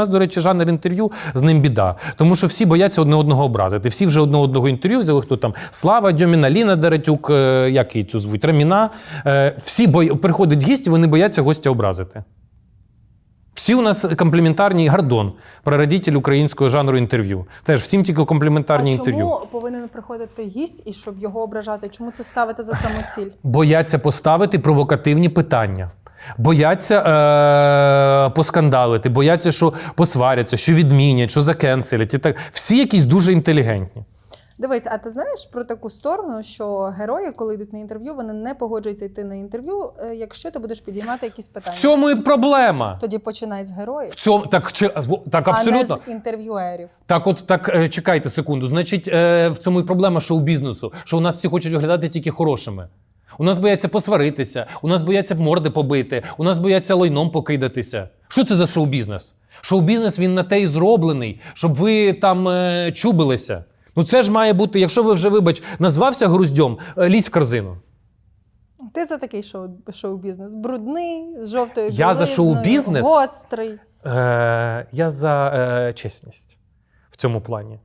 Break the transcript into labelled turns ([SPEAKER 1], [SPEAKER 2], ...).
[SPEAKER 1] нас, до речі, жанр інтерв'ю з ним біда. Тому що всі бояться одне одного образити. Всі вже одне одного інтерв'ю взяли, хто там Слава Дьоміна, Ліна Деретюк, е, як її цю звуть, Раміна. Е, Всі бой... приходять гість, вони бояться гостя образити. Всі у нас компліментарні Гордон, прародитель українського жанру інтерв'ю. Теж всім тільки компліментарні
[SPEAKER 2] а
[SPEAKER 1] інтерв'ю.
[SPEAKER 2] чому повинен приходити гість і щоб його ображати? Чому це ставити за самоціль?
[SPEAKER 1] Бояться поставити провокативні питання. Бояться е- поскандалити, бояться, що посваряться, що відмінять, що закенселять. І так. Всі якісь дуже інтелігентні.
[SPEAKER 2] Дивись, а ти знаєш про таку сторону, що герої, коли йдуть на інтерв'ю, вони не погоджуються йти на інтерв'ю, е, якщо ти будеш підіймати якісь питання.
[SPEAKER 1] В цьому і проблема.
[SPEAKER 2] Тоді починай з героїв,
[SPEAKER 1] В цьому так, чи- так абсолютно.
[SPEAKER 2] а не з інтерв'юерів.
[SPEAKER 1] Так, от так е, чекайте секунду. Значить, е, в цьому і проблема шоу-бізнесу, що у нас всі хочуть виглядати тільки хорошими. У нас бояться посваритися, у нас бояться морди побити, у нас бояться лайном покидатися. Що це за шоу-бізнес? Шоу-бізнес він на те і зроблений, щоб ви там е, чубилися. Ну це ж має бути, якщо ви вже, вибач, назвався груздьом, е, лізь в корзину.
[SPEAKER 2] Ти за такий шоу, шоу-бізнес. Брудний, з жовтою
[SPEAKER 1] Я за
[SPEAKER 2] білизною,
[SPEAKER 1] шоу-бізнес?
[SPEAKER 2] Гострий.
[SPEAKER 1] Е, я за е, чесність в цьому плані.